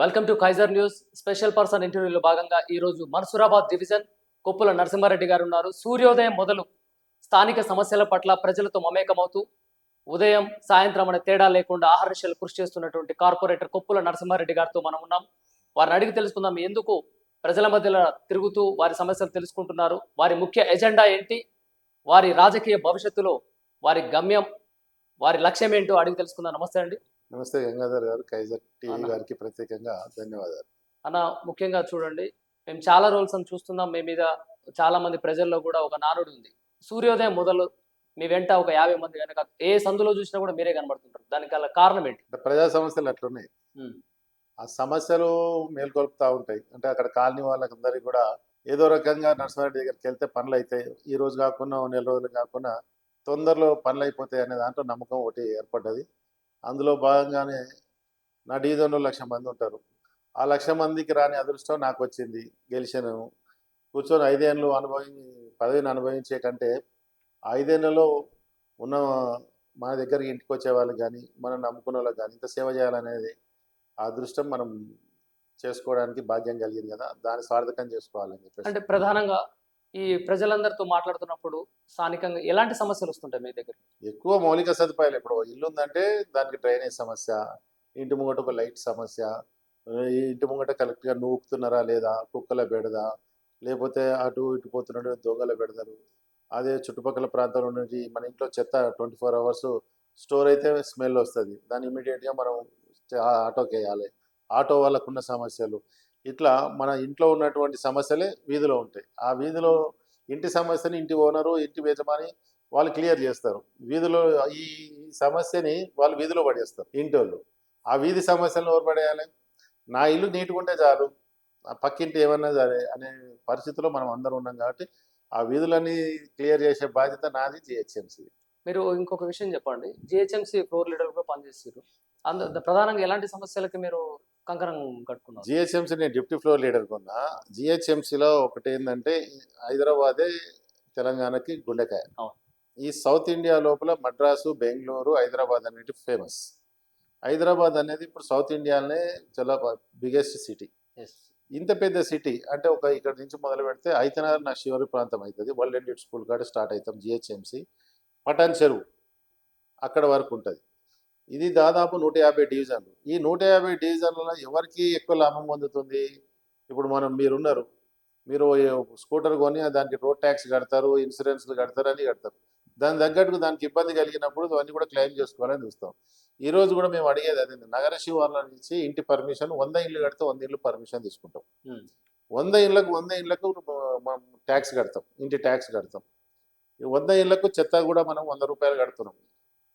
Welcome to Kaizer news. Special person ఇంటర్వ్యూలో భాగంగా ఈ రోజు మన్సూరాబాద్ డివిజన్ కొప్పుల నరసింహారెడ్డి గారు ఉన్నారు. సూర్యోదయం మొదలు స్థానిక సమస్యల పట్ల ప్రజలతో మమేకమవుతూ ఉదయం సాయంత్రం అనే తేడా లేకుండా ఆహర్నిశలు కృషి చేస్తున్నటువంటి కార్పొరేటర్ కొప్పుల నరసింహారెడ్డి గారితో మనం ఉన్నాం. వారిని అడిగి తెలుసుకుందాం ఎందుకు ప్రజల మధ్యలో తిరుగుతూ వారి సమస్యలు తెలుసుకుంటున్నారు? వారి ముఖ్య ఎజెండా ఏంటి? వారి రాజకీయ భవిష్యత్తులో వారి గమ్యం వారి లక్ష్యం ఏంటో అడిగి తెలుసుకుందాం. నమస్తే అండి. నమస్తే గంగాధర్ గారు కైజర్ టీవీ. గారికి ప్రత్యేకంగా ధన్యవాదాలు. అన్న ముఖ్యంగా చూడండి మేము చాలా రోజులు అని చూస్తున్నాం మీ మీద చాలా మంది ప్రజల్లో కూడా ఒక నానుడు ఉంది. సూర్యోదయం మొదలు మీ వెంట ఒక యాభై మంది కనుక ఏ సందులో చూసినా కూడా మీరే కనబడుతుంటారు. దానికి కారణం ఏంటి? ప్రజా సమస్యలు అట్లున్నాయి. ఆ సమస్యలు మేల్కొల్పుతా ఉంటాయి. అంటే అక్కడ కాలనీ వాళ్ళకందరికీ కూడా ఏదో రకంగా నర్సరెడ్డి దగ్గరికి వెళ్తే పనులు అవుతాయి ఈ రోజు కాకుండా నెల రోజులు కాకుండా తొందరలో పనులు అయిపోతాయి అనే దాంట్లో నమ్మకం ఒకటి ఏర్పడ్డది. అందులో భాగంగానే నా డివిజన్లో లక్ష మంది ఉంటారు. ఆ లక్ష మందికి రాని అదృష్టం నాకు వచ్చింది. గెలిచాను. కూర్చొని ఐదేళ్ళు అనుభవి పదవిని అనుభవించే కంటే ఆ ఐదేళ్ళలో ఉన్న మన దగ్గరికి ఇంటికి వచ్చే వాళ్ళకి కానీ మనం నమ్ముకున్న వాళ్ళకి కానీ ఇంత సేవ చేయాలనేది ఆ అదృష్టం మనం చేసుకోవడానికి భాగ్యం కలిగింది కదా. దాన్ని సార్థకం చేసుకోవాలని చెప్పేసి. అంటే ప్రధానంగా ఈ ప్రజలందరితో మాట్లాడుతున్నప్పుడు స్థానికంగా ఎలాంటి సమస్యలు వస్తుంటాయి మీ దగ్గర? ఎక్కువ మౌలిక సదుపాయాలు ఇప్పుడు ఇల్లు ఉందంటే దానికి డ్రైనేజ్ సమస్య ఇంటి ముంగట ఒక లైట్ సమస్య ఈ ఇంటి ముంగట కరెక్ట్గా నూకుతున్నారా లేదా కుక్కల బెడద లేకపోతే అటు ఇటు పోతున్నాడు దొంగల బెడదలు అదే చుట్టుపక్కల ప్రాంతాల నుండి మన ఇంట్లో చెత్త ట్వంటీ ఫోర్ అవర్స్ స్టోర్ అయితే స్మెల్ వస్తుంది. దాన్ని ఇమీడియట్గా మనం ఆటోకి వేయాలి. ఆటో వాళ్ళకున్న సమస్యలు. ఇట్లా మన ఇంట్లో ఉన్నటువంటి సమస్యలే వీధిలో ఉంటాయి. ఆ వీధిలో ఇంటి సమస్యని ఇంటి ఓనరు ఇంటి యజమాని వాళ్ళు క్లియర్ చేస్తారు. వీధిలో ఈ సమస్యని వాళ్ళు వీధిలో పడేస్తారు ఇంటి వాళ్ళు ఆ వీధి సమస్యలను ఎవరు పడేయాలి? నా ఇల్లు నీట్గా ఉంటే చాలు. ఆ పక్కింటి ఏమన్నా సరే అనే పరిస్థితిలో మనం అందరం ఉన్నాం కాబట్టి ఆ వీధులన్నీ క్లియర్ చేసే బాధ్యత నాది జిహెచ్ఎంసీ. మీరు ఇంకొక విషయం చెప్పండి. జిహెచ్ఎంసీ ఫ్లోర్ లీడర్గా పనిచేస్తారు అందు ప్రధానంగా ఎలాంటి సమస్యలకి మీరు కంకణం కట్టుకున్నారు జిహెచ్ఎంసీ నేను డిప్యూటీ ఫ్లోర్ లీడర్ కొన్నా. జిహెచ్ఎంసీలో ఒకటి ఏంటంటే హైదరాబాదే తెలంగాణకి గుండెకాయ. ఈ సౌత్ ఇండియా లోపల మద్రాసు బెంగళూరు హైదరాబాద్ అనేది ఫేమస్. హైదరాబాద్ అనేది ఇప్పుడు సౌత్ ఇండియాలోనే చాలా బిగ్గెస్ట్ సిటీ. ఇంత పెద్ద సిటీ అంటే ఒక ఇక్కడ నుంచి మొదలు పెడితే ఐతనార్ నా శివరి ప్రాంతం అవుతుంది వరల్డ్ ఎండ్యూట్ స్కూల్ కాడ స్టార్ట్ అవుతాం జిహెచ్ఎంసి. పటాన్ చెరువు అక్కడ వరకు ఉంటుంది. ఇది దాదాపు నూట యాభై డివిజన్లు. ఈ నూట యాభై డివిజన్లలో ఎవరికి ఎక్కువ లాభం పొందుతుంది? ఇప్పుడు మనం మీరున్నారు. మీరు స్కూటర్ కొని దానికి రోడ్ ట్యాక్స్ కడతారు ఇన్సూరెన్స్లు కడతారు అని కడతారు. దాని తగ్గట్టుకు దానికి ఇబ్బంది కలిగినప్పుడు అవన్నీ కూడా క్లెయిమ్ చేసుకోవాలని చూస్తాం. ఈ రోజు కూడా మేము అడిగేది అదే నగర శివార్ల నుంచి ఇంటి పర్మిషన్ వంద ఇళ్ళు కడితే వంద ఇళ్ళు పర్మిషన్ తీసుకుంటాం. వంద ఇళ్ళకు వంద ఇళ్ళకు మనం ట్యాక్స్ కడతాం ఇంటి ట్యాక్స్ కడతాం. ఈ వంద ఇళ్ళకు చెత్త కూడా మనం వంద రూపాయలు కడుతున్నాం.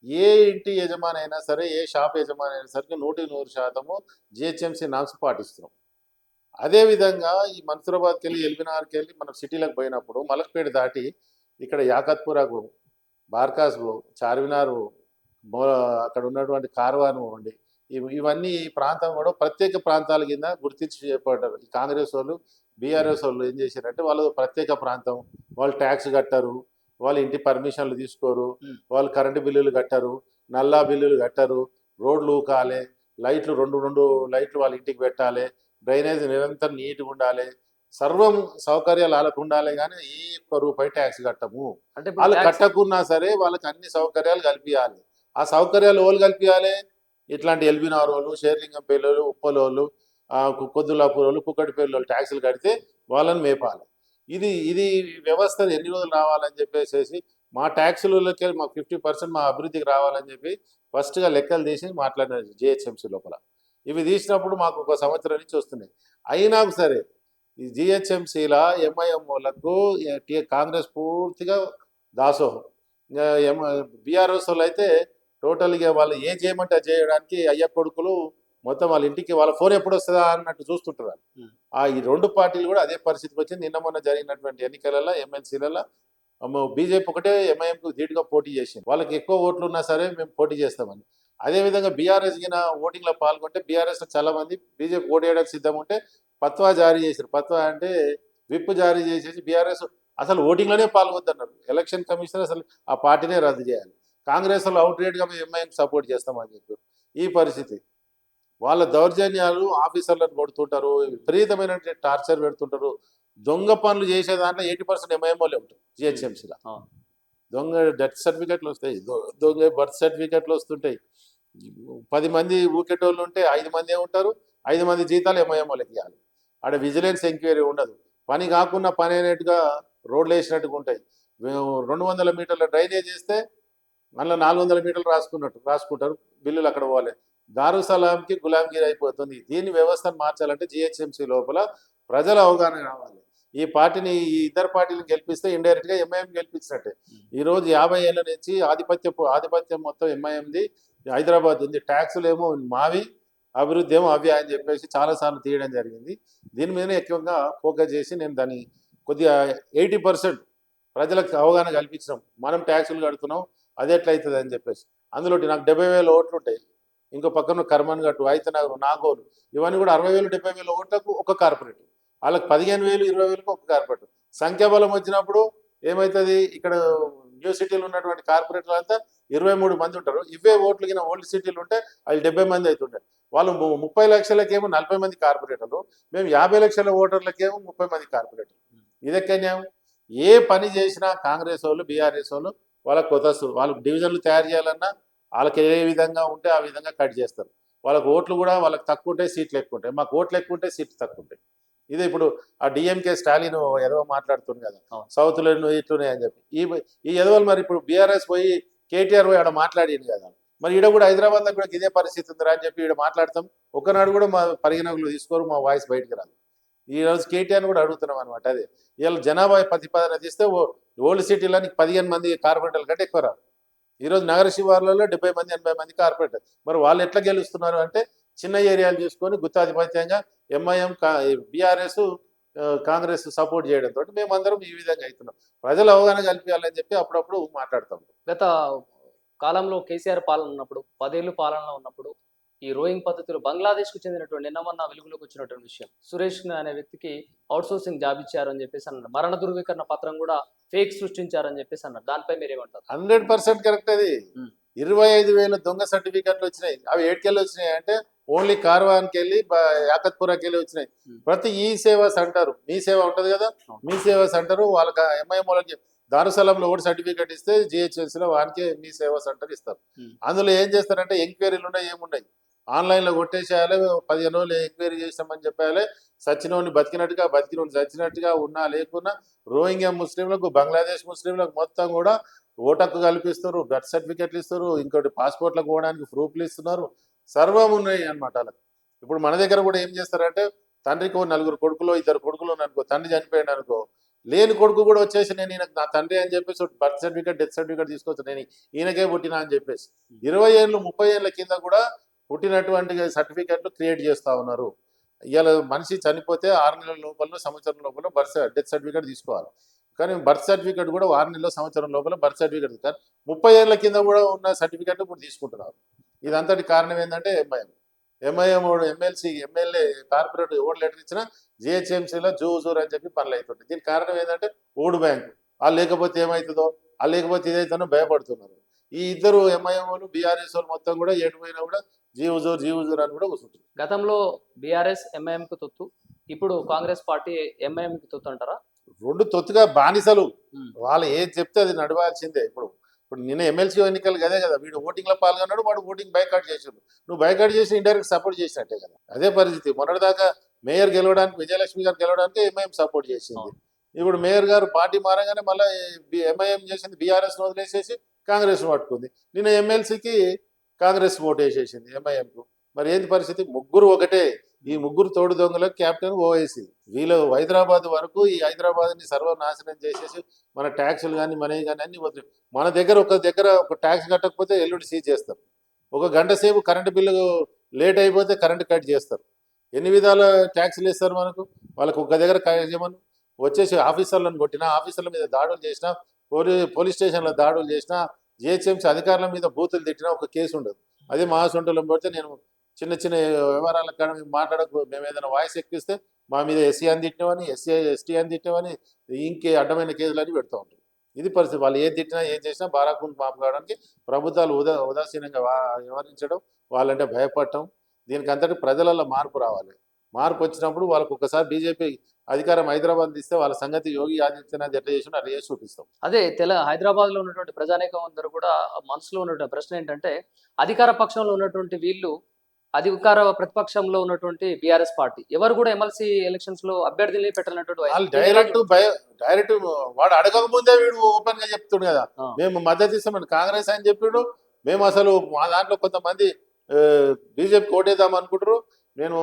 ఏ ఇంటి యజమాని అయినా సరే ఏ షాప్ యజమాని అయినా సరే నూటి నూరు శాతము జిహెచ్ఎంసీ నామ్స్ పాటిస్తున్నాం. అదేవిధంగా ఈ మన్సూరాబాద్కి వెళ్ళి ఎల్బినార్కి వెళ్ళి మనం సిటీలకు పోయినప్పుడు మలక్పేట దాటి ఇక్కడ యాకత్పురాకు బార్కాసు చార్మినారు అక్కడ ఉన్నటువంటి కార్వాను ఉండి ఇవన్నీ ఈ ప్రాంతం కూడా ప్రత్యేక ప్రాంతాల కింద గుర్తించి చేపట్టారు ఈ కాంగ్రెస్ వాళ్ళు బీఆర్ఎస్ వాళ్ళు ఏం చేశారంటే వాళ్ళు ప్రత్యేక ప్రాంతం వాళ్ళు ట్యాక్స్ కట్టరు వాళ్ళు ఇంటి పర్మిషన్లు తీసుకోరు. వాళ్ళు కరెంటు బిల్లులు కట్టారు నల్లా బిల్లులు కట్టారు రోడ్లు ఊకాలి లైట్లు రెండు రెండు లైట్లు వాళ్ళ ఇంటికి పెట్టాలి డ్రైనేజ్ నిరంతరం నీట్గా ఉండాలి సర్వం సౌకర్యాలు వాళ్ళకు ఉండాలి కానీ ఏ ఒక్క రూపాయి ట్యాక్స్ కట్టము. అంటే వాళ్ళు కట్టకున్నా సరే వాళ్ళకి అన్ని సౌకర్యాలు కల్పించాలి ఆ సౌకర్యాలు ఎవరు కల్పించాలి ఇట్లాంటి ఎల్బినార్ వాళ్ళు షేర్లింగం పేర్లు ఉప్పలోళ్ళు కొద్దులాపూర్ వాళ్ళు కుక్కటిపల్లి వాళ్ళు ట్యాక్సులు కడితే వాళ్ళని మేపాలి. ఇది ఇది వ్యవస్థ ఎన్ని రోజులు రావాలని చెప్పేసి మా ట్యాక్సులకి మాకు ఫిఫ్టీ పర్సెంట్ మా అభివృద్ధికి రావాలని చెప్పి ఫస్ట్గా లెక్కలు తీసి మాట్లాడినారు జిహెచ్ఎంసీ లోపల. ఇవి తీసినప్పుడు మాకు ఒక సంవత్సరం నుంచి వస్తున్నాయి. అయినా సరే ఈ జిహెచ్ఎంసీల ఎంఐఎంఓలకు కాంగ్రెస్ పూర్తిగా దాసోహం. ఇంకా ఎం బీఆర్ఎస్ వాళ్ళు అయితే టోటల్గా వాళ్ళు ఏం చేయమంటే అది చేయడానికి అయ్య కొడుకులు మొత్తం వాళ్ళ ఇంటికి వాళ్ళ ఫోన్ ఎప్పుడు వస్తుందా అన్నట్టు చూస్తుంటారు. ఆ ఈ రెండు పార్టీలు కూడా అదే పరిస్థితికి వచ్చింది. నిన్న మొన్న జరిగినటువంటి ఎన్నికలలో ఎమ్మెల్సీలలో బీజేపీ ఒకటే ఎంఐఎంకు ధీటుగా పోటీ చేసింది. వాళ్ళకి ఎక్కువ ఓట్లు ఉన్నా సరే మేము పోటీ చేస్తామని. అదేవిధంగా బీఆర్ఎస్ గిన ఓటింగ్లో పాల్గొంటే బీఆర్ఎస్ చాలా మంది బీజేపీ ఓటు వేయడానికి సిద్ధం ఉంటే పత్వా జారీ చేశారు. పత్వా అంటే విప్ జారీ చేసేసి బీఆర్ఎస్ అసలు ఓటింగ్లోనే పాల్గొద్దన్నారు ఎలక్షన్ కమిషన్ అసలు ఆ పార్టీనే రద్దు చేయాలి. కాంగ్రెస్ వాళ్ళు అవుట్ రేట్గా మేము ఎంఐఎం సపోర్ట్ చేస్తామని చెప్పారు. ఈ పరిస్థితి. వాళ్ళ దౌర్జన్యాలు ఆఫీసర్లను కొడుతుంటారు విపరీతమైన టార్చర్ పెడుతుంటారు. దొంగ పనులు చేసే దాంట్లో ఎయిటీ పర్సెంట్ ఎంఐఎంఓలే ఉంటారు జిహెచ్ఎంసీలో. దొంగ డెత్ సర్టిఫికెట్లు వస్తాయి దొంగ బర్త్ సర్టిఫికెట్లు వస్తుంటాయి. పది మంది ఊకేటోళ్ళు ఉంటే ఐదు మంది ఉంటారు ఐదు మంది జీతాలు ఎంఐఎంఓలకి ఇవ్వాలి. ఆడ విజిలెన్స్ ఎంక్వైరీ ఉండదు. పని కాకుండా పని అయినట్టుగా రోడ్లు వేసినట్టుగా ఉంటాయి. మేము రెండు వందల మీటర్ల డ్రైనేజ్ చేస్తే మళ్ళీ నాలుగు వందల మీటర్లు రాసుకున్నట్టు రాసుకుంటారు. బిల్లులు అక్కడ పోవాలి. దారుసలాంకి గులాంగిరి అయిపోతుంది. దీని వ్యవస్థను మార్చాలంటే జిహెచ్ఎంసీ లోపల ప్రజల అవగాహన కావాలి. ఈ పార్టీని ఈ ఇద్దరు పార్టీలను గెలిపిస్తే ఇండైరెక్ట్గా ఎంఐఎం గెలిపించినట్టే. ఈ రోజు యాభై ఏళ్ళ నుంచి ఆధిపత్య ఆధిపత్యం మొత్తం ఎంఐఎంది. హైదరాబాద్ ఉంది. ట్యాక్సులు ఏమో మావి అభివృద్ధి ఏమో అవి అని చెప్పేసి చాలాసార్లు తీయడం జరిగింది. దీని మీద ఎక్కువగా ఫోకస్ చేసి నేను దాన్ని కొద్దిగా ఎయిటీ పర్సెంట్ ప్రజలకు అవగాహన కల్పించినాం. మనం ట్యాక్సులు కడుతున్నాం అది ఎట్లయితుంది అని చెప్పేసి. అందులో నాకు డెబ్బై వేల ఓట్లు ఉంటాయి ఇంకో పక్కన కర్మన్ గట్టు అయితనగర్ నాగోలు ఇవన్నీ కూడా అరవై వేలు డెబ్బై వేల ఓట్లకు ఒక కార్పొరేట్. వాళ్ళకి పదిహేను వేలు ఇరవై వేలకు ఒక కార్పొరేట్. సంఖ్యాబలం వచ్చినప్పుడు ఏమవుతుంది ఇక్కడ న్యూ సిటీలు ఉన్నటువంటి కార్పొరేట్లు అంతా ఇరవై మూడు మంది ఉంటారు. ఇవే ఓట్లు కింద ఓల్డ్ సిటీలు ఉంటే వాళ్ళు డెబ్బై మంది అవుతుంటాయి వాళ్ళు ముప్పై లక్షలకేమో నలభై మంది కార్పొరేటర్లు. మేము యాభై లక్షల ఓటర్లకేమో ముప్పై మంది కార్పొరేటర్లు. ఇదెక్కడ న్యాయం? ఏ పని చేసినా కాంగ్రెస్ వాళ్ళు బీఆర్ఎస్ వాళ్ళు వాళ్ళకి కొత్త వాళ్ళు డివిజన్లు తయారు చేయాలన్నా వాళ్ళకి ఏ విధంగా ఉంటే ఆ విధంగా కట్ చేస్తారు. వాళ్ళకి ఓట్లు కూడా వాళ్ళకి తక్కువ ఉంటాయి సీట్లు ఎక్కువ ఉంటాయి. మాకు ఓట్లు ఎక్కువ ఉంటాయి సీట్లు తక్కువ ఉంటాయి. ఇదే ఇప్పుడు ఆ డిఎంకే స్టాలిన్ ఎదవ మాట్లాడుతుంది కదా. సౌత్లో ఇట్లున్నాయి అని చెప్పి. ఈ ఈ ఎదవలు మరి ఇప్పుడు బీఆర్ఎస్ పోయి కేటీఆర్ పోయి ఆడ మాట్లాడింది కదా మరి ఈడ కూడా హైదరాబాద్లో కూడా ఇదే పరిస్థితి ఉందిరా అని చెప్పి ఈడ మాట్లాడతాం. ఒకనాడు కూడా మా పరిగణకులు తీసుకోరు మా వాయిస్ బయటికి రాదు. ఈ రోజు కేటీఆర్ కూడా అడుగుతున్నాం అనమాట అదే. వీళ్ళ జనాభా ప్రతిపాదన తీస్తే ఓల్డ్ సిటీలోని పదిహేను మంది కార్పొరేటర్ల కంటే ఎక్కువ రాదు. ఈరోజు నగర శివార్లలో డెబ్బై మంది ఎనభై మంది కార్పొరేటర్. మరి వాళ్ళు ఎట్లా గెలుస్తున్నారు అంటే చిన్న ఏరియాలు చూసుకొని గుత్తాధిపత్యంగా ఎంఐఎం బీఆర్ఎస్ కాంగ్రెస్ సపోర్ట్ చేయడంతో మేమందరం ఈ విధంగా అవుతున్నాం. ప్రజలు అవగాహన కల్పించాలని చెప్పి అప్పుడప్పుడు మాట్లాడుతాం. గత కాలంలో కేసీఆర్ పాలన ఉన్నప్పుడు పదేళ్ళు పాలనలో ఉన్నప్పుడు ఈ రోయింగ్ పద్ధతిలో బంగ్లాదేశ్కు చెందినటువంటి నిన్నమన్న వెలుగులోకి వచ్చినటువంటి విషయం. సురేష్ అనే వ్యక్తికి అవుట్సోర్సింగ్ జాబ్ ఇచ్చారని చెప్పేసి అన్నారు మరణ ధృవీకరణ పత్రం కూడా ఫేక్ సృష్టించారని చెప్పేసి అన్నారు దానిపై మీరు ఏమంటారు హండ్రెడ్ పర్సెంట్ కరెక్ట్ అది. ఇరవై ఐదు వేల దొంగ సర్టిఫికెట్లు వచ్చినాయి. అవి ఏడుకెళ్ళి వచ్చినాయి అంటే ఓన్లీ కార్వాన్కి వెళ్ళి యాకత్పురాకి వెళ్ళి వచ్చినాయి. ప్రతి ఈ సేవ సెంటర్ మీ సేవ ఉంటది కదా. మీ సేవ సెంటర్ వాళ్ళకి ఎంఐఎం వాళ్ళకి దారుసలంలో ఒకటి సర్టిఫికెట్ ఇస్తే జిహెచ్ఎల్సీలో వానికే మీ సేవా సెంటర్ ఇస్తారు. అందులో ఏం చేస్తారంటే ఎంక్వైరీలు ఉన్నాయి ఏమున్నాయి? ఆన్లైన్లో కొట్టేసేయాలి పదిహేను రోజులు ఎంక్వైరీ చేసామని చెప్పాలి. సచ్చినోని బతికినట్టుగా బతికినోని చచ్చినట్టుగా ఉన్నా లేకున్నా రోహింగ్యా ముస్లింలకు బంగ్లాదేశ్ ముస్లింలకు మొత్తం కూడా ఓటక్కు కల్పిస్తారు బర్త్ సర్టిఫికెట్లు ఇస్తారు ఇంకోటి పాస్పోర్ట్లకు పోవడానికి ప్రూఫ్లు ఇస్తున్నారు. సర్వం ఉన్నాయి వాళ్ళకి ఇప్పుడు మన దగ్గర కూడా ఏం చేస్తారంటే తండ్రికి నలుగురు కొడుకులు ఇద్దరు కొడుకులు అనుకో తండ్రి చనిపోయాడు అనుకో లేని కొడుకు కూడా వచ్చేసి నేను ఈయనకు నా తండ్రి అని చెప్పేసి బర్త్ సర్టిఫికేట్ డెత్ సర్టిఫికేట్ తీసుకొచ్చి నేను ఈయనకే పుట్టినా అని చెప్పేసి. ఇరవై ఏళ్ళు ముప్పై ఏళ్ళ కింద కూడా పుట్టినటువంటి సర్టిఫికెట్లు క్రియేట్ చేస్తా ఉన్నారు. ఇవాళ మనిషి చనిపోతే ఆరు నెలల లోపల సంవత్సరం లోపల బర్త్ డెత్ సర్టిఫికేట్ తీసుకోవాలి. కానీ బర్త్ సర్టిఫికేట్ కూడా ఆరు నెలల సంవత్సరం లోపల బర్త్ సర్టిఫికేట్ కానీ ముప్పై ఏళ్ళ కింద కూడా ఉన్న సర్టిఫికేట్ ఇప్పుడు తీసుకుంటున్నారు. ఇదంతటి కారణం ఏంటంటే MIM MIM MLC MLA corporate vote letter ఇచ్చినా జిహెచ్ఎంసీలో జూ జూర్ అని చెప్పి పనులు అవుతుంటాయి దీనికి కారణం ఏంటంటే ఓడు బ్యాంకు. ఆ లేకపోతే ఏమవుతుందో ఆ లేకపోతే ఇదైతేనో భయపడుతున్నారు. ఈ ఇద్దరు ఎంఐఎం వాళ్ళు బీఆర్ఎస్ వాళ్ళు మొత్తం కూడా ఏడు పోయినా కూడా జీ హుజూర్ జీ హుజూర్ అని కూడా కూర్చుంటారు. గతంలో బీఆర్ఎస్ ఎంఐఎంకి తొత్తు ఇప్పుడు కాంగ్రెస్ పార్టీ ఎంఐఎంకి తొత్తు అంటారా? రెండు తొత్తుగా బానిసలు. వాళ్ళు ఏది చెప్తే అది నడవాల్సిందే. ఇప్పుడు ఇప్పుడు నిన్న ఎమ్మెల్సీ ఎన్నికలు కదే కదా వీడు ఓటింగ్లో పాల్గొన్నాడు వాడు ఓటింగ్ బైకాట్ చేసిండు. నువ్వు బైకాట్ చేసి ఇండైరెక్ట్ సపోర్ట్ చేసినట్టే కదా. అదే పరిస్థితి. మొన్నటిదాకా మేయర్ గెలవడానికి విజయలక్ష్మి గారు గెలవడానికి ఎంఐఎం సపోర్ట్ చేసింది. ఇప్పుడు మేయర్ గారు పార్టీ మారగానే మళ్ళీ ఎంఐఎం చేసింది బీఆర్ఎస్ వదిలేసేసి కాంగ్రెస్ పట్టుకుంది. నిన్న ఎమ్మెల్సీకి కాంగ్రెస్ ఓటు వేసేసింది ఎంఐఎంకు. మరి ఏంది పరిస్థితి? ముగ్గురు ఒకటే. ఈ ముగ్గురు తోడు దొంగలకు కెప్టెన్ ఓవైసీ. వీళ్ళు హైదరాబాద్ వరకు ఈ హైదరాబాద్ని సర్వనాశనం చేసేసి మన ట్యాక్సులు కానీ మనీ కానీ అన్ని వదిలి మన దగ్గర ఒక దగ్గర ఒక ట్యాక్స్ కట్టకపోతే ఎల్లుడి సీజ్ చేస్తారు. ఒక గంట సేపు కరెంటు బిల్లు లేట్ అయిపోతే కరెంట్ కట్ చేస్తారు. ఎన్ని విధాల ట్యాక్స్లు ఇస్తారు మనకు? వాళ్ళకు ఒక దగ్గర చేయమని వచ్చేసి ఆఫీసర్లను కొట్టినా ఆఫీసర్ల మీద దాడులు చేసినా పోలీ పోలీస్ స్టేషన్లో దాడులు చేసినా జిహెచ్ఎంసీ అధికారుల మీద బూతులు తిట్టినా ఒక కేసు ఉండదు. అదే మహాసొంటలో పడితే నేను చిన్న చిన్న వ్యవహారాల కాడ మేము మాట్లాడకు మేము ఏదైనా వాయిస్ ఎక్కిస్తే మా మీద ఎస్సీ అని తిట్టినవని ఎస్సీ ఎస్టీ అని తిట్టినవని ఇంకే అడ్డమైన కేసులని పెడుతూ ఉంటారు. ఇది పరిస్థితి. వాళ్ళు ఏం తిట్టినా ఏం చేసినా బారాకుని మాపు కావడానికి ప్రభుత్వాలు ఉదా ఉదాసీనంగా వా- వ్యవహరించడం వాళ్ళంటే భయపడటం దీనికి అంతటి ప్రజలలో మార్పు రావాలి. మార్పు వచ్చినప్పుడు వాళ్ళకు ఒకసారి బీజేపీ అధికారం హైదరాబాద్ ఇస్తే వాళ్ళ సంగతి యోగి ఆదిత్యనాథ్ ఎట్లా చేసినా అట్లా చేసి చూపిస్తాం. అదే తెల హైదరాబాద్లో ఉన్నటువంటి ప్రజానేకం అందరూ కూడా మనసులో ఉన్నటువంటి ప్రశ్న ఏంటంటే అధికార పక్షంలో ఉన్నటువంటి వీళ్ళు అధికార ప్రతిపక్షంలో ఉన్నటువంటి బీఆర్ఎస్ పార్టీ ఎవరు కూడా ఎమ్మెల్సీ ఎలక్షన్స్లో అభ్యర్థిని పెట్టాలన్నటువంటి డైరెక్ట్ డైరెక్ట్ వాడు అడగక ముందే వీడు ఓపెన్గా చెప్తుండు కదా. మేము మద్దతు ఇస్తామని కాంగ్రెస్ అని చెప్పిండు. మేము అసలు మా దాంట్లో కొంతమంది బీజేపీ ఓటేద్దాం అనుకుంటారు నేను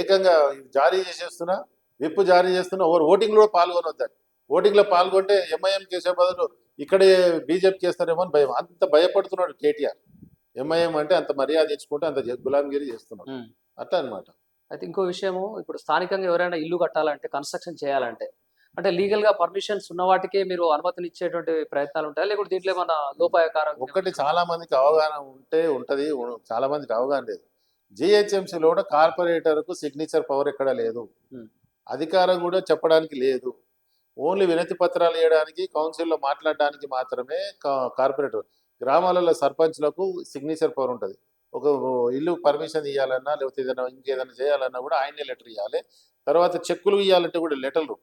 ఏకంగా జారీ చేసేస్తున్నా. విప్ జారీ చేస్తున్నా ఓ- ఓటింగ్లో పాల్గొనొద్దని. ఓటింగ్లో పాల్గొంటే ఎంఐఎం చేసే బదులు ఇక్కడే బీజేపీ చేస్తారేమో అని భయం. అంత భయపడుతున్నాడు కేటీఆర్. ఎంఐఎం అంటే అంత మర్యాద ఇచ్చుకుంటే అంత గులాంగిరి చేస్తున్నాడు. అట్లా అన్నమాట. అయితే ఇంకో విషయము ఇప్పుడు స్థానికంగా ఎవరైనా ఇల్లు కట్టాలంటే కన్స్ట్రక్షన్ చేయాలంటే అంటే లీగల్గా పర్మిషన్స్ ఉన్న వాటికే మీరు అనుమతిని ఇచ్చేటువంటి ప్రయత్నాలు ఉంటాయి? లేకుంటే దీంట్లో ఏమైనా లోపాయకారం ఒక్కటి చాలా మందికి అవగాహన ఉంటే ఉంటది చాలా మందికి అవగాహన లేదు. జిహెచ్ఎంసీలో కూడా కార్పొరేటర్కు సిగ్నేచర్ పవర్ ఎక్కడ లేదు. అధికారం కూడా చెప్పడానికి లేదు. ఓన్లీ వినతి పత్రాలు ఇవ్వడానికి కౌన్సిల్లో మాట్లాడడానికి మాత్రమే కార్పొరేటర్ గ్రామాలలో సర్పంచ్లకు సిగ్నేచర్ పవర్ ఉంటుంది. ఒక ఇల్లు పర్మిషన్ ఇవ్వాలన్నా లేకపోతే ఏదైనా ఇంకేదైనా చేయాలన్నా కూడా ఆయనే లెటర్ ఇవ్వాలి తర్వాత చెక్కులు ఇవ్వాలంటే కూడా లెటర్లు.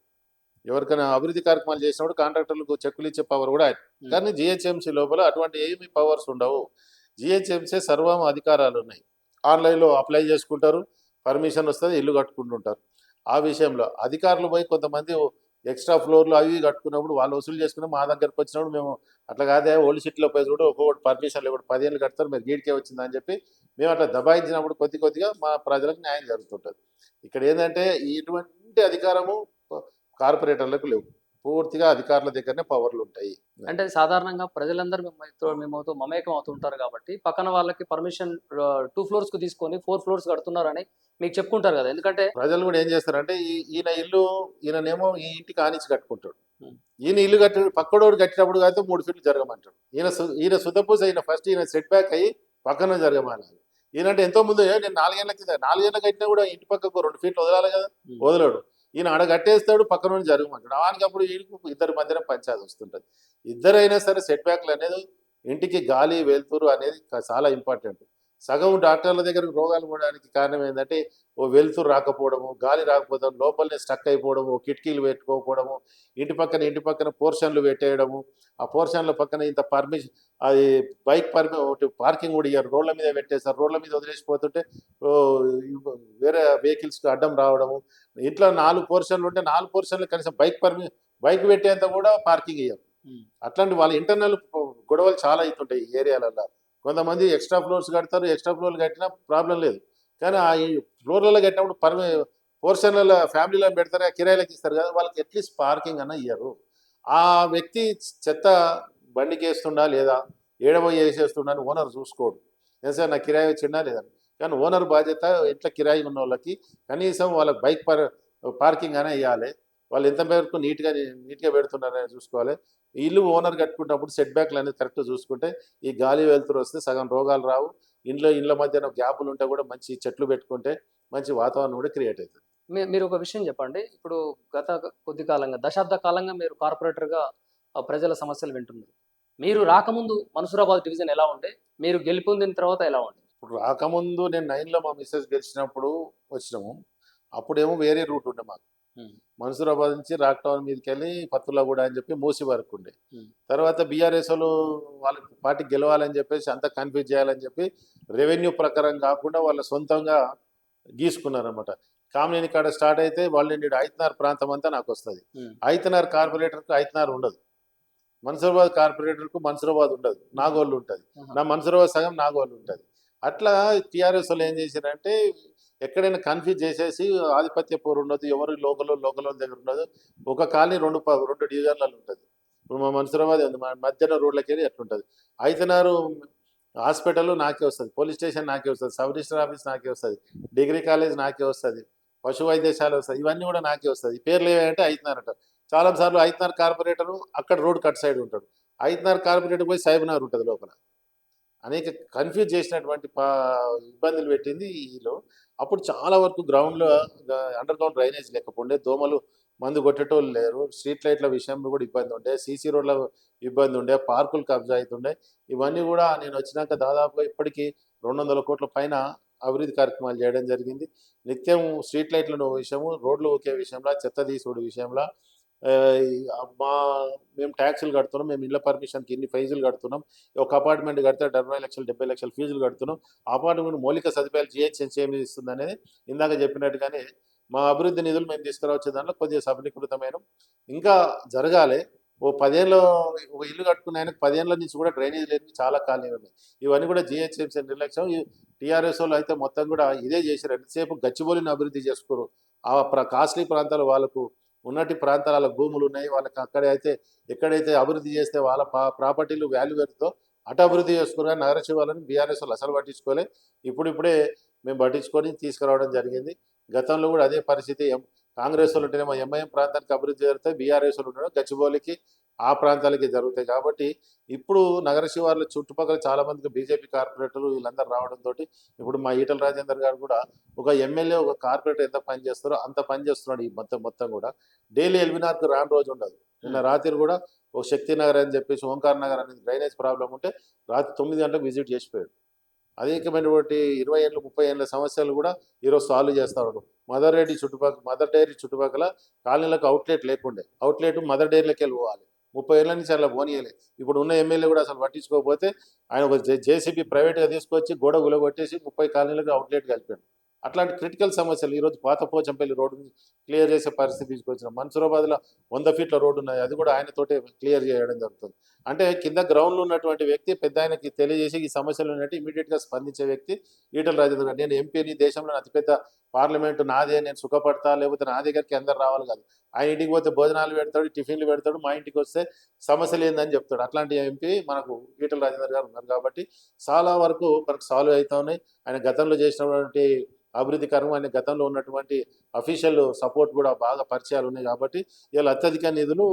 ఎవరికైనా అభివృద్ధి కార్యక్రమాలు చేసినప్పుడు కాంట్రాక్టర్లకు చెక్కులు ఇచ్చే పవర్ కూడా ఆయన. కానీ జిహెచ్ఎంసీ లోపల అటువంటి ఏమి పవర్స్ ఉండవు. జిహెచ్ఎంసీ సర్వం అధికారాలు ఉన్నాయి. ఆన్లైన్లో అప్లై చేసుకుంటారు. పర్మిషన్ వస్తుంది ఇల్లు కట్టుకుంటుంటారు. ఆ విషయంలో అధికారులు పోయి కొంతమంది ఎక్స్ట్రా ఫ్లోర్లు అవి కట్టుకున్నప్పుడు వాళ్ళు వసూలు చేసుకుని మా దగ్గరకు వచ్చినప్పుడు మేము అట్లా కాదే ఓల్డ్ సిటీలో పోయి కూడా ఒక్కొక్కటి పర్మిషన్లు ఇవ్వడు పదిహేను కడతారు మీరు గీడికే వచ్చిందని చెప్పి మేము అట్లా దబాయించినప్పుడు కొద్ది కొద్దిగా మా ప్రజలకు న్యాయం జరుగుతుంటుంది. ఇక్కడ ఏంటంటే ఇటువంటి అధికారము కార్పొరేటర్లకు లేవు. పూర్తిగా అధికారుల దగ్గరనే పవర్లు ఉంటాయి అంటే సాధారణంగా ప్రజలందరూ మేము మేమవుతూ మమేకం అవుతుంటారు కాబట్టి పక్కన వాళ్ళకి పర్మిషన్ టూ ఫ్లోర్స్కు తీసుకొని ఫోర్ ఫ్లోర్స్ కడుతున్నారని మీకు చెప్పుకుంటారు కదా. ఎందుకంటే ప్రజలు కూడా ఏం చేస్తారంటే ఈయన ఇల్లు ఈయననేమో ఈ ఇంటికి ఆనించి కట్టుకుంటాడు. ఈయన ఇల్లు కట్టి పక్కడోడు కట్టినప్పుడు అయితే మూడు ఫీట్లు జరగమంటాడు. ఈయన ఈయన సుతపూస ఈయన ఫస్ట్ ఈయన సెట్ బ్యాక్ అయ్యి పక్కన జరగమనాలి. ఈయనంటే ఎంతో ముందు "ఏ, నేను నాలుగేళ్ళ కింద నాలుగేళ్ళ కట్టినా కూడా ఇంటి పక్కకు రెండు ఫీట్లు వదలాలి కదా. వదలడు. ఈయన ఆడ కట్టేస్తాడు పక్కన నుండి జరగమంటాడు. ఆనికి అప్పుడు ఈయనకు ఇద్దరి మధ్యన పంచాయతీ వస్తుంటది. ఇద్దరైనా సరే సెట్ బ్యాక్లు అనేది ఇంటికి గాలి వెలుతురు అనేది చాలా ఇంపార్టెంట్ సగం డాక్టర్ల దగ్గర రోగాలు పోవడానికి కారణం ఏంటంటే ఓ వెలుతురు రాకపోవడము గాలి రాకపోవడం లోపలనే స్టక్ అయిపోవడము కిటికీలు పెట్టుకోకపోవడము ఇంటి పక్కన ఇంటి పక్కన పోర్షన్లు పెట్టేయడము ఆ పోర్షన్ల పక్కన ఇంత పర్మిషన్ అది బైక్ పర్మి ఒకటి పార్కింగ్ కూడా ఇయ్యారు. రోడ్ల మీద పెట్టేస్తారు రోడ్ల మీద వదిలేసిపోతుంటే వేరే వెహికల్స్కి అడ్డం రావడము. ఇంట్లో నాలుగు పోర్షన్లు ఉంటే నాలుగు పోర్షన్లు కనీసం బైక్ పర్మి బైక్ పెట్టేంత కూడా పార్కింగ్ ఇయ్యరు. అట్లాంటి వాళ్ళ ఇంటర్నల్ గొడవలు చాలా అవుతుంటాయి ఈ ఏరియాలలో కొంతమంది ఎక్స్ట్రా ఫ్లోర్స్ కడతారు. ఎక్స్ట్రా ఫ్లోర్లు కట్టినా ప్రాబ్లం లేదు. కానీ ఆ ఫ్లోర్లలో కట్టినప్పుడు పర్మి పోర్షన్లలో ఫ్యామిలీలో పెడతారు కిరాయిలకు ఇస్తారు కదా వాళ్ళకి అట్లీస్ట్ పార్కింగ్ అన్న ఇయ్యరు. ఆ వ్యక్తి చెత్త బండికి వేస్తుండా లేదా? ఏడబోయి వేసేస్తుండా అని ఓనర్ చూసుకోడు. ఏం సార్ నా కిరాయి వచ్చిండా లేదా? కానీ ఓనర్ బాధ్యత ఇంట్లో కిరాయి ఉన్న వాళ్ళకి కనీసం వాళ్ళకి బైక్ పార్ పార్కింగ్ అనే ఇవ్వాలి వాళ్ళు ఎంత మేరకు నీట్గా నీట్గా పెడుతున్నారని చూసుకోవాలి. ఇల్లు ఓనర్ కట్టుకున్నప్పుడు సెట్ బ్యాక్లు అనేది కరెక్ట్ చూసుకుంటే ఈ గాలి వెలుతురు వస్తే సగం రోగాలు రావు. ఇంట్లో ఇండ్ల మధ్యన గ్యాపులు ఉంటే కూడా మంచి చెట్లు పెట్టుకుంటే మంచి వాతావరణం కూడా క్రియేట్ అవుతుంది. మీరు ఒక విషయం చెప్పండి. ఇప్పుడు గత కొద్ది కాలంగా దశాబ్ద కాలంగా మీరు కార్పొరేటర్గా ప్రజల సమస్యలు వింటున్నారు. మీరు రాకముందు మన్సూరాబాద్ డివిజన్ ఎలా ఉండే? మీరు గెలుపొందిన తర్వాత ఎలా ఉండే? ఇప్పుడు రాకముందు నేను నైన్లో మా మిస్సెస్ గెలిచినప్పుడు వచ్చినాము. అప్పుడేమో వేరే రూట్ ఉండే మాకు. మన్సూరాబాద్ నుంచి రాక్ టౌన్ మీదకి వెళ్ళి పత్తులగూడ అని చెప్పి మూసి వరకు ఉండే. తర్వాత బీఆర్ఎస్ వాళ్ళు వాళ్ళకి పార్టీ గెలవాలని చెప్పేసి అంతా కన్ఫ్యూజ్ చేయాలని చెప్పి రెవెన్యూ ప్రకారం కాకుండా వాళ్ళ సొంతంగా గీసుకున్నారనమాట కామినేని కాడ స్టార్ట్ అయితే వాళ్ళు నేను ఐతనార్ ప్రాంతం అంతా నాకు వస్తుంది. ఐతనార్ కార్పొరేటర్కి ఐతనార్ ఉండదు. మన్సూరాబాద్ కార్పొరేటర్కు మన్సూరాబాద్ ఉండదు నాగోళ్ళు ఉంటుంది. నా మన్సూరాబాద్ సగం నాగోళ్ళు ఉంటుంది. అట్లా టీఆర్ఎస్ వాళ్ళు ఏం చేశారంటే ఎక్కడైనా కన్ఫ్యూజ్ చేసేసి ఆధిపత్య పోరు ఉండదు ఎవరు లోకల్ లోకల్ దగ్గర ఉండదు ఒక కాలనీ రెండు రెండు డివిజన్లలో ఉంటుంది. ఇప్పుడు మా మన్సూరాబాద్ ఉంది మా మధ్యన రోడ్లకి వెళ్ళి ఎట్లుంటుంది అయితేనారు హాస్పిటల్ నాకే వస్తుంది పోలీస్ స్టేషన్ నాకే వస్తుంది సబ్ రిజిస్టర్ ఆఫీస్ నాకే వస్తుంది డిగ్రీ కాలేజ్ నాకే వస్తుంది పశు వైద్యశాల వస్తుంది ఇవన్నీ కూడా నాకే వస్తుంది. పేర్లు ఏమంటే అయితున్నారట చాలా సార్లు కార్పొరేటరు కార్పొరేటర్ అక్కడ రోడ్ కట్ సైడ్ ఉంటాడు. అయితున్నారు కార్పొరేటర్ పోయి సైబనార్ ఉంటుంది లోపల. అనేక కన్ఫ్యూజ్ చేసినటువంటి పా ఇబ్బందులు పెట్టింది ఈలో అప్పుడు చాలా వరకు గ్రౌండ్లో అండర్ గ్రౌండ్ డ్రైనేజ్ లేకపోండే దోమలు మందు కొట్టేటోళ్ళు లేరు. స్ట్రీట్ లైట్ల విషయంలో కూడా ఇబ్బంది ఉండే. సీసీ రోడ్ల ఇబ్బంది ఉండే. పార్కులు కబ్జా అవుతుండే ఇవన్నీ కూడా నేను వచ్చినాక దాదాపుగా ఇప్పటికీ రెండు వందల కోట్ల పైన అభివృద్ధి కార్యక్రమాలు చేయడం జరిగింది. నిత్యం స్ట్రీట్ లైట్లను విషయము రోడ్లు ఒకే విషయంలో చెత్త తీసుడు విషయంలో మా మేము ట్యాక్సులు కడుతున్నాం మేము ఇళ్ళ పర్మిషన్కి ఇన్ని ఫీజులు కడుతున్నాం ఒక అపార్ట్మెంట్ కడితే డెబ్బై లక్షలు డెబ్బై లక్షల ఫీజులు కడుతున్నాం అపార్ట్మెంట్ మౌలిక సదుపాయాలు జిహెచ్ఎంసీ ఏమి ఇస్తుంది అనేది ఇందాక చెప్పినట్టుగానే మా అభివృద్ధి నిధులు మేము తీసుకురావచ్చే దాంట్లో కొద్దిగా సఫలీకృతమైన ఇంకా జరగాలి. ఓ పదేళ్ళు ఒక ఇల్లు కట్టుకున్న ఆయనకు పదేళ్ళ నుంచి కూడా డ్రైనేజ్ లేని చాలా ఖాళీ ఉన్నాయి ఇవన్నీ కూడా జిహెచ్ఎంసీ నిర్లక్ష్యం. టీఆర్ఎస్ వాళ్ళు అయితే మొత్తం కూడా ఇదే చేశారు. ఎంతసేపు గచ్చిబోలిని అభివృద్ధి చేసుకోరు. ఆ ప్ర కాస్ట్లీ ప్రాంతాలు వాళ్ళకు ఉన్నటి ప్రాంతాల భూములు ఉన్నాయి. వాళ్ళకి అక్కడ అయితే ఎక్కడైతే అభివృద్ధి చేస్తే వాళ్ళ ప్రాపర్టీలు వాల్యూ పెరుగుతో అటు అభివృద్ధి చేసుకున్నా నగర శివాలని బీఆర్ఎస్ వాళ్ళు అసలు పట్టించుకోలే. ఇప్పుడిప్పుడే మేము పట్టించుకొని తీసుకురావడం జరిగింది. గతంలో కూడా అదే పరిస్థితి. కాంగ్రెస్ వాళ్ళు ఉంటేనేమో ఎంఐఎం ప్రాంతానికి అభివృద్ధి జరిగితే బీఆర్ఎస్ వాళ్ళు ఉండడం గచ్చిబౌలికి ఆ ప్రాంతాలకి జరుగుతాయి. కాబట్టి ఇప్పుడు నగర శివార్ల చుట్టుపక్కల చాలా మందికి బీజేపీ కార్పొరేటర్లు వీళ్ళందరూ రావడంతో ఇప్పుడు మా ఈటల రాజేందర్ గారు కూడా ఒక ఎమ్మెల్యే ఒక కార్పొరేటర్ ఎంత పని చేస్తారో అంత పని చేస్తున్నాడు ఈ మొత్తం మొత్తం కూడా. డైలీ ఎల్బినార్కు రాని రోజు ఉండదు. నిన్న రాత్రి కూడా ఒక శక్తి నగర్ అని చెప్పేసి ఓంకార్ నగర్ అనేది డ్రైనేజ్ ప్రాబ్లం ఉంటే రాత్రి తొమ్మిది గంటలకు విజిట్ చేసిపోయాడు. అనేకమైనటువంటి ఇరవై ఏళ్ళు ముప్పై ఏళ్ళ సమస్యలు కూడా ఈరోజు సాల్వ్ చేస్తాడు మదర్ రెడ్డి చుట్టుపక్కల మదర్ డైరీ చుట్టుపక్కల కాలనీలకు అవుట్లెట్ లేకుండే. అవుట్లెట్ మదర్ డైరీలోకి వెళ్ళి పోవాలి. ముప్పై ఏళ్ళ నుంచి అలా పోనీయలే ఇప్పుడు ఉన్న ఎమ్మెల్యే కూడా అసలు పట్టించుకోకపోతే ఆయన ఒక జేసీబీ ప్రైవేట్గా తీసుకొచ్చి గోడ గులగొట్టేసి ముప్పై కాలనీలకు అవుట్లెట్ కలిపాడు. అట్లాంటి క్రిటికల్ సమస్యలు ఈరోజు పాత పోచంపల్లి రోడ్డు క్లియర్ చేసే పరిస్థితి తీసుకొచ్చిన మన్సూరాబాద్లో వంద ఫీట్ల రోడ్డు ఉన్నది అది కూడా ఆయనతోటే క్లియర్ చేయడం జరుగుతుంది. అంటే కింద గ్రౌండ్లో ఉన్నటువంటి వ్యక్తి పెద్ద ఆయనకి తెలియజేసి ఈ సమస్యలు ఉన్నట్టు ఇమీడియట్గా స్పందించే వ్యక్తి ఈటల రాజేంద్ర గారు. నేను ఎంపీని దేశంలో అతిపెద్ద పార్లమెంటు నాదే నేను సుఖపడతా లేకపోతే నా దగ్గరికి అందరు రావాలి కాదు. ఆయన ఇంటికి పోతే భోజనాలు పెడతాడు టిఫిన్లు పెడతాడు మా ఇంటికి వస్తే సమస్యలు ఏందని చెప్తాడు. అట్లాంటి ఎంపీ మనకు ఈటల రాజేందర్ గారు ఉన్నారు కాబట్టి చాలా వరకు మనకు సాల్వ్ అవుతా ఉన్నాయి. ఆయన గతంలో చేసినటువంటి అభివృద్ధి కర్మ గతంలో ఉన్నటువంటి అఫీషియల్ సపోర్ట్ కూడా బాగా పరిచయాలు ఉన్నాయి కాబట్టి ఇలా అత్యధిక నిధులు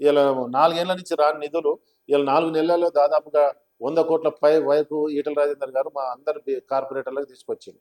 ఇలా నాలుగేళ్ళ నుంచి రాని నిధులు ఇలా నాలుగు నెలల్లో దాదాపుగా వంద కోట్ల పై వైపు ఈటల రాజేందర్ గారు మా అందరి కార్పొరేటర్లకు తీసుకొచ్చింది